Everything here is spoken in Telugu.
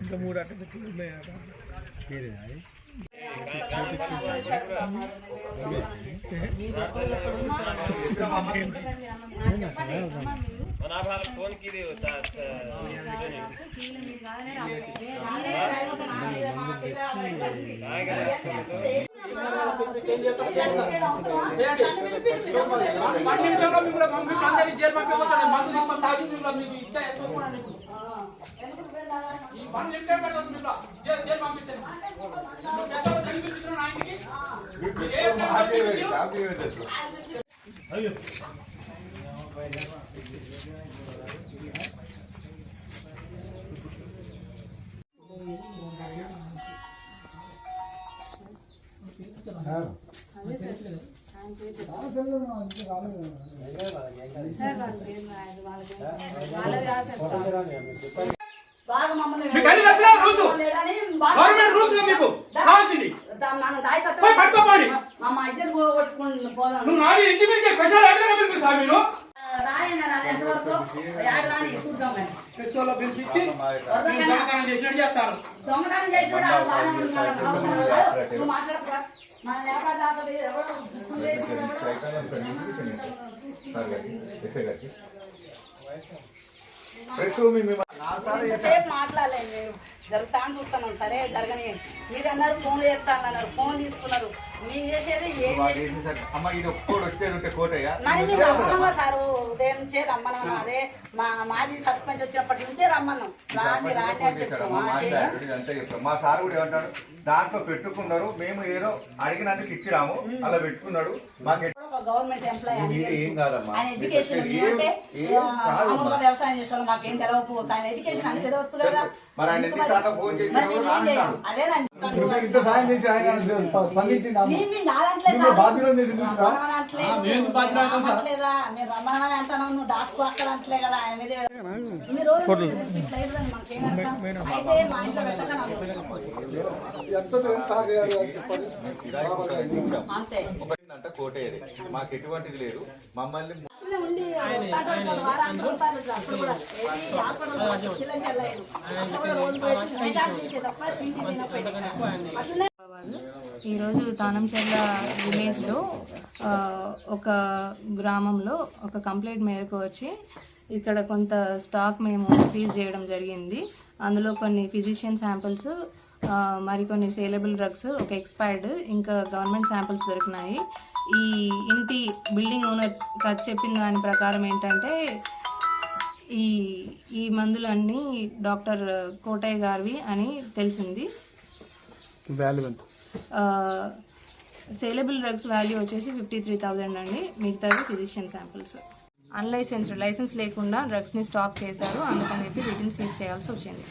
ఇంకా మూడు అట్ట పెట్టి ఉన్నాయి అట. పది నిమిషాల్లో పంపించి జైలు మందు తీసుకొని తాగి మీకు ఇచ్చా చూపుకోండి నీకు ఈ పని నిమిషం పెట్టదు మిమ్మల్ని జైలు జైలు పంపిస్తాను పెద్దలు చదివిపించిన ఆయనకి మీరు ఏ రకంగా పంపించారు? బాగా మమ్మల్ని మీకు అన్ని తెలుసునా రూల్స్? గవర్నమెంట్ రూల్స్ మీకు కావాల్సింది పోయి పట్టుకోపోండి. నువ్వు నాది ఇంటి మీద స్పెషల్ మీరు మీరు దొంగతనం చేసినట్టు చేస్తారు దొంగతనం. మన ఎంతసేపు మాట్లాడలేదు జరుగుతా అని చూస్తున్నాం సరే జరగని. మీరు అన్నారు ఫోన్ చేస్తాను అన్నారు ఫోన్ తీసుకున్నారు. మీరు చేసేది ఏం మరి మీరు రమ్మన్నా సారు ఉదయం నుంచే రమ్మన్నాం అదే మా మాజీ సర్పంచ్ వచ్చినప్పటి నుంచే రమ్మన్నాం. రాండి రాండి అని చెప్పాము మా సార్ కూడా ఏమంటాడు? దాంట్లో పెట్టుకున్నారు. మేము ఏదో అడిగినందుకు ఇచ్చిరాము అలా పెట్టుకున్నాడు. మాకు గవర్నమెంట్ ఎంప్లాయ్. ఆయన ఎడ్యుకేషన్. మామూలుగా వ్యవసాయం చేసేవాళ్ళు మాకు ఏం తెలియకపోతే ఆయన ఎడ్యుకేషన్ అని నాదంట్లేదు నువ్వు? రమ్మని దాచుకో అక్కడ అంటలే కదా. ఆయన మీద ఇన్ని రోజులు? అయితే మా ఇంట్లో పెట్టక అంతే. ఒకటిందంట కోటయ్యది. మాకు ఎటువంటిది లేదు. మమ్మల్ని ఈరోజు తానంచెర్ల విలేజ్లో ఒక గ్రామంలో ఒక కంప్లైంట్ మేరకు వచ్చి ఇక్కడ కొంత స్టాక్ మేము సీజ్ చేయడం జరిగింది. అందులో కొన్ని ఫిజిషియన్ శాంపిల్స్ మరికొన్ని సేలబుల్ డ్రగ్స్ ఒక ఎక్స్పైర్డ్ ఇంకా గవర్నమెంట్ శాంపిల్స్ దొరికినాయి. ఈ ఇంటి బిల్డింగ్ ఓనర్ చెప్పిన దాని ప్రకారం ఏంటంటే ఈ ఈ మందులన్నీ డాక్టర్ కోటయ్య గారివి అని తెలిసింది. సేలబుల్ డ్రగ్స్ వాల్యూ వచ్చేసి ఫిఫ్టీ త్రీ థౌజండ్ అండి. మిగతావి ఫిజిషియన్ శాంపిల్స్. అన్లైసెన్స్డ్ లైసెన్స్ లేకుండా డ్రగ్స్ని స్టాక్ చేశారు. అందుకని చెప్పి వీటిని సీజ్ చేయాల్సి వచ్చింది.